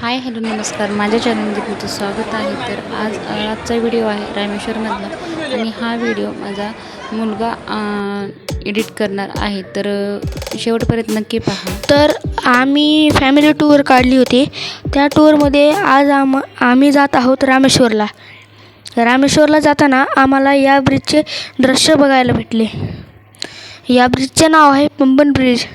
Hi hello नमस्कार. माझ्या चॅनलमध्ये तुमचं स्वागत आहे. तर आज आजचा व्हिडिओ आहे रामेश्वरमधला. आणि हा व्हिडिओ माझा मुलगा एडिट करणार आहे. तर शेवटपर्यंत नक्की पहा. तर आम्ही फॅमिली टूर काढली होती. त्या टूरमध्ये आज आम आम्ही जात आहोत रामेश्वरला. रामेश्वरला जाताना आम्हाला या ब्रिजचे दृश्य बघायला भेटले. या ब्रिजचे नाव आहे पंबन ब्रिज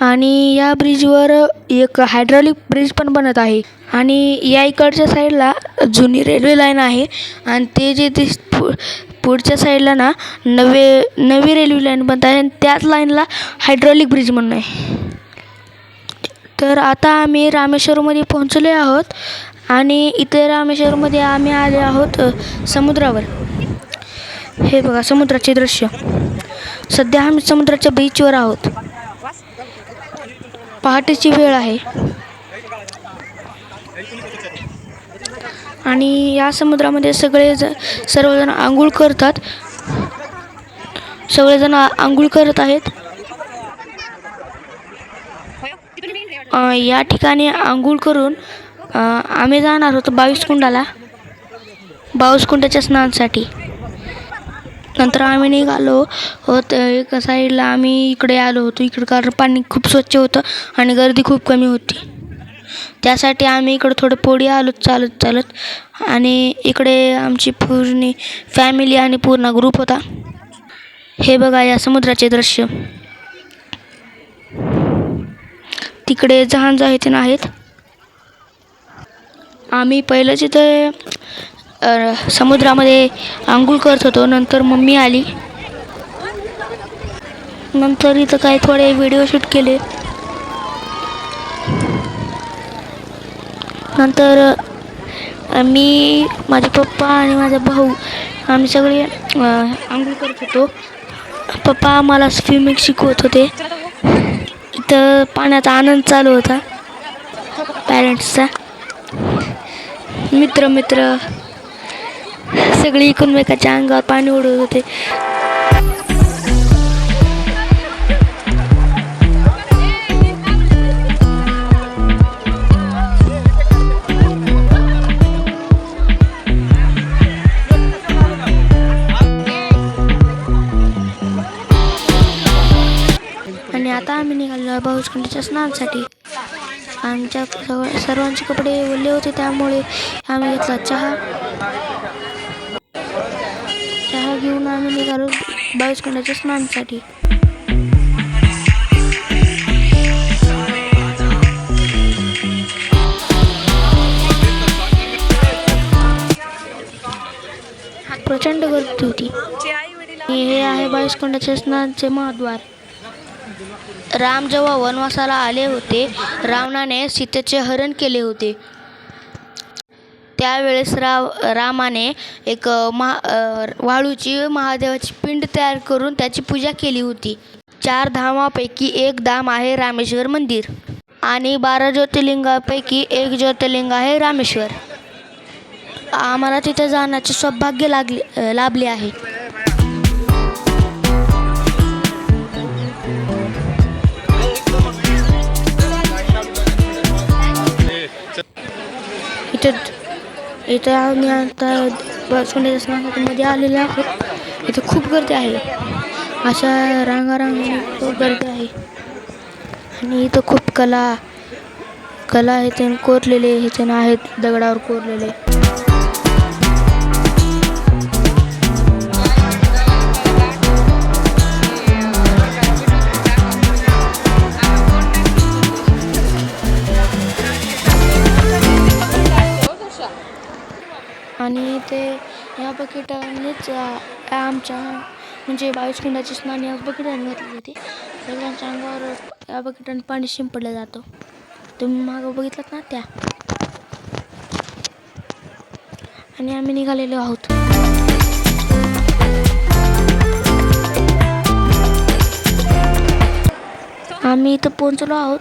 आणि या ब्रिजवर एक हायड्रॉलिक ब्रिज पण बनत आहे. आणि या इकडच्या साईडला जुनी रेल्वे लाईन आहे. आणि ते जे दिस पु पुढच्या साईडला ना नवे नवी रेल्वे लाईन बनत आहे. आणि त्याच लाईनला हायड्रॉलिक ब्रिज म्हणून आहे. तर आता आम्ही रामेश्वरमध्ये पोहोचले आहोत. आणि इथे रामेश्वरमध्ये आम्ही आले आहोत समुद्रावर. हे बघा समुद्राचे दृश्य. सध्या आम्ही समुद्राच्या बीचवर आहोत. पहाटेची वेळ आहे. आणि या समुद्रामध्ये सगळे ज सर्वजण आंघोळ करतात. सगळेजण आंघोळ करत आहेत. या ठिकाणी आंघोळ करून आम्ही जाणार होतो बावीस कुंडाला. बावीस कुंडाच्या स्नानासाठी. नंतर आम्ही निघालो. होत एका साईडला आम्ही इकडे आलो होतो. इकडे कारण पाणी खूप स्वच्छ होतं आणि गर्दी खूप कमी होती. त्यासाठी आम्ही इकडं थोडं पोळी आलो चालत चालत. आणि इकडे आमची पूर्ण फॅमिली आणि पूर्ण ग्रुप होता. हे बघा या समुद्राचे दृश्य. तिकडे जहाज आहेत ना आहेत. आम्ही पहिलं तिथं समुद्रामध्ये आंघोळ करत होतो. नंतर मम्मी आली. नंतर इथं काही थोडे व्हिडिओ शूट केले. नंतर मी माझे पप्पा आणि माझा भाऊ आम्ही सगळे आंघोळ करत होतो. पप्पा आम्हाला स्विमिंग शिकवत होते. इथं पाण्याचा आनंद चालू होता. पॅरेंट्सचा मित्र मित्र सगळी एकमेकाच्या अंगावर पाणी उडवत होते. आणि आता आम्ही निघालो भाऊसखंडीच्या स्नानासाठी. आमच्या सर्व सर्वांचे कपडे ओले होते त्यामुळे आम्ही घेतला चहा. घेऊन आम्ही निघालो बावीसखंडाच्या स्नानसाठी. प्रचंड गर्दी होती. हे आहे बावीसखंडाच्या स्नानचे महाद्वार. राम जेव्हा वनवासाला आले होते रावणाने सीतेचे हरण केले होते. त्यावेळेस राव रामाने एक महा वाळूची महादेवाची पिंड तयार करून त्याची पूजा केली होती. चार धामापैकी एक धाम आहे रामेश्वर मंदिर आणि बारा ज्योतिर्लिंगापैकी एक ज्योतिर्लिंग आहे रामेश्वर. आम्हाला तिथे जाण्याचे सौभाग्य लागले लाभले आहे. इथं इथं आम्ही आता सोन्याच्या आलेले आहोत. इथं खूप गर्दी आहे. अशा रांगारांग खूप गर्दी आहे. आणि इथं खूप कला कला ह्याच्यानं कोरलेले ह्याच्यानं आहेत दगडावर कोरलेले. बकेटानेच आमच्या म्हणजे बावीस खंडाचे स्नान या बकेटाने घातली होती. सगळ्यांच्या अंगावर या बकेटाने पाणी शिंपडलं जातं. तुम्ही मागं बघितलात ना त्या? आणि आम्ही निघालेलो आहोत. आम्ही इथं पोहोचलो आहोत.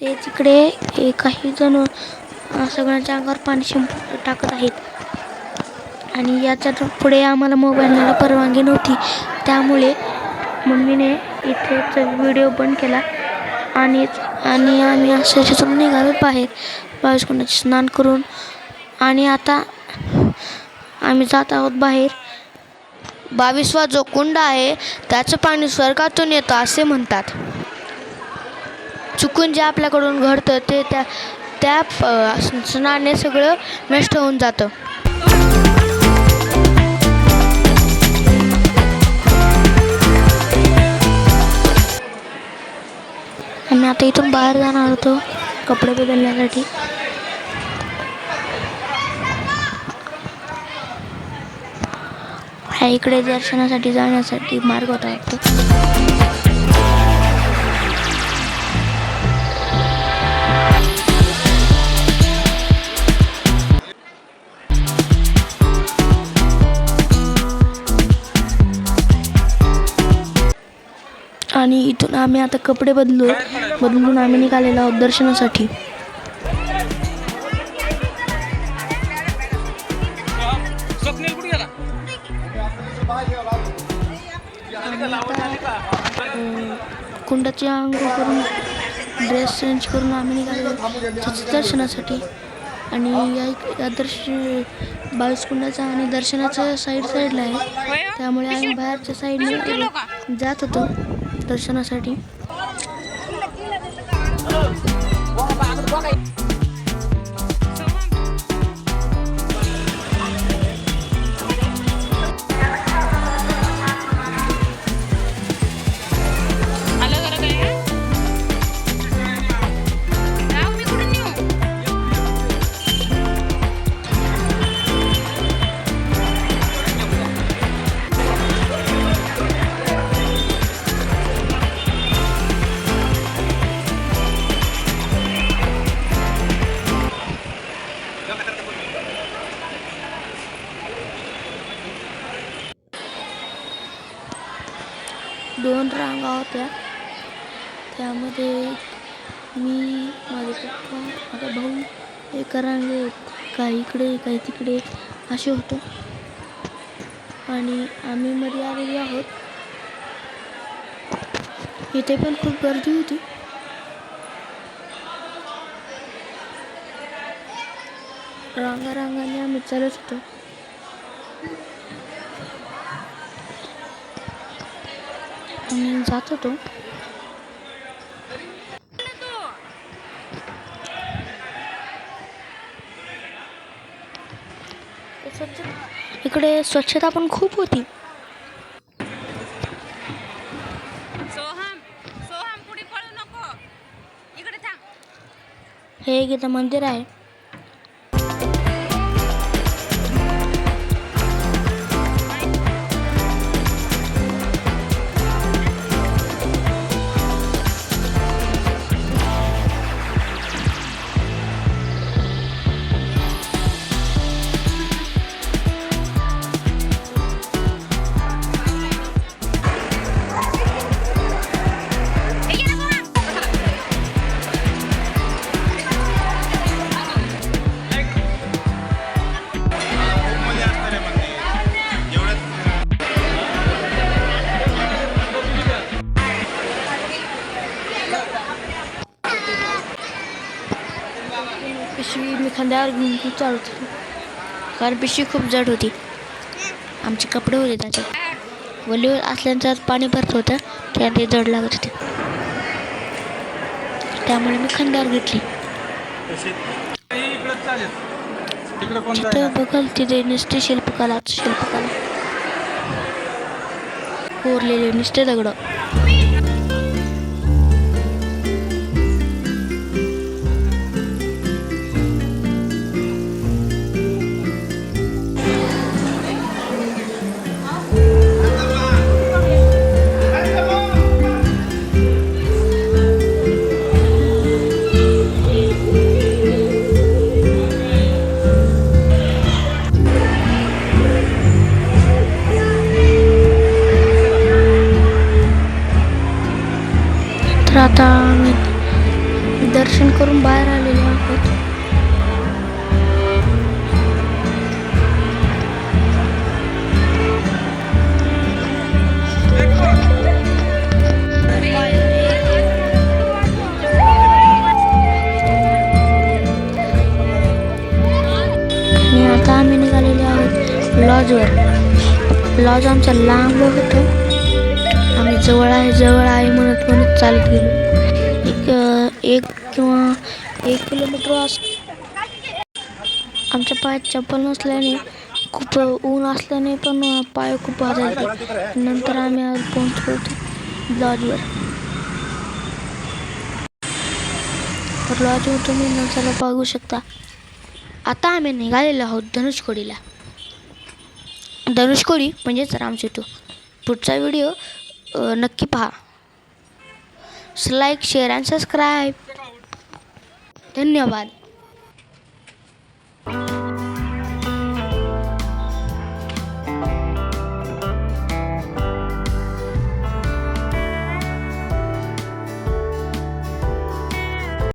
ते तिकडे हे काही जण सगळ्यांच्या अंगावर पाणी शिंप टाकत आहेत. आणि याच्यात पुढे आम्हाला मोबाईलला परवानगी नव्हती. त्यामुळे मम्मीने इथेच व्हिडिओ बंद केला. आणि आणि आम्ही अशा तिथून निघालो बाहेर. बावीसकुंडाचे स्नान करून. आणि आता आम्ही जात आहोत बाहेर. बावीसवा जो कुंड आहे त्याचं पाणी स्वर्गातून येतं असे म्हणतात. चुकून जे आपल्याकडून घडतं ते त्या त्या स्नाने सगळं नष्ट होऊन जातं. आम्ही आता इथून बाहेर जाणार होतो कपडे बदलण्यासाठी. ह्या इकडे दर्शनासाठी जाण्यासाठी मार्ग होता वाटतो. आणि इथून आम्ही आता कपडे बदलू बदलून आम्ही निघालेलो आहोत दर्शनासाठी. कुंडाची आंघोळ करून ड्रेस चेंज करून आम्ही निघालेलो दर्शनासाठी. आणि या या दर्श बावीस कुंडाचा आणि दर्शनाचं साईड साईडला आहे. त्यामुळे आम्ही बाहेरच्या साईडने जात होतो. दर्शनासाठी मी माझे पप्पा माझा भाऊ एका रांगेत काही इकडे काही तिकडे असे होतो. आणि आम्ही मध्ये आलेले आहोत. इथे पण खूप गर्दी होती. रांगारांगाने आम्ही चालत होतो. आणि जात होतो. इकडे स्वच्छता पण खूप होती. सोहम सोहम पुढे पळू नको. इकडे थांब. हे एक इथं मंदिर आहे. खांद्यावर घेऊन खूप चालत होती कारण पिशवी खूप जड होती. आमचे कपडे होते त्याच्यात वलीवर असल्यानंतर पाणी भरत होतं त्यात ते जड लागत होते. त्यामुळे मी खांद्यावर घेतली. इकडं तिथं तिथे नुसते शिल्पकला शिल्पकला. कोरलेले नुसते दगडं. आता दर्शन करून बाहेर आलेलो आहोत. आता आम्ही निघालेले आहोत लॉजवर. लॉज आमचा लांब होतो. आम्ही जवळ आहे जवळ आहे म्हणत म्हणत चालत गेलो. एक किंवा एक किलोमीटर अस आमच्या पायात चप्पल नसल्याने खूप ऊन असल्याने पण पाय खूप वाजायचे नंतर आम्ही आज पोहोचलो होतो लॉजवर तर लॉजवर तुम्ही नजारा बघू शकता. आता आम्ही निघालेलो आहोत धनुषकोडीला धनुषकोडी म्हणजेच रामसेतू. पुढचा व्हिडिओ नक्की पहा. लाईक शेअर अँड सबस्क्राईब धन्यवाद.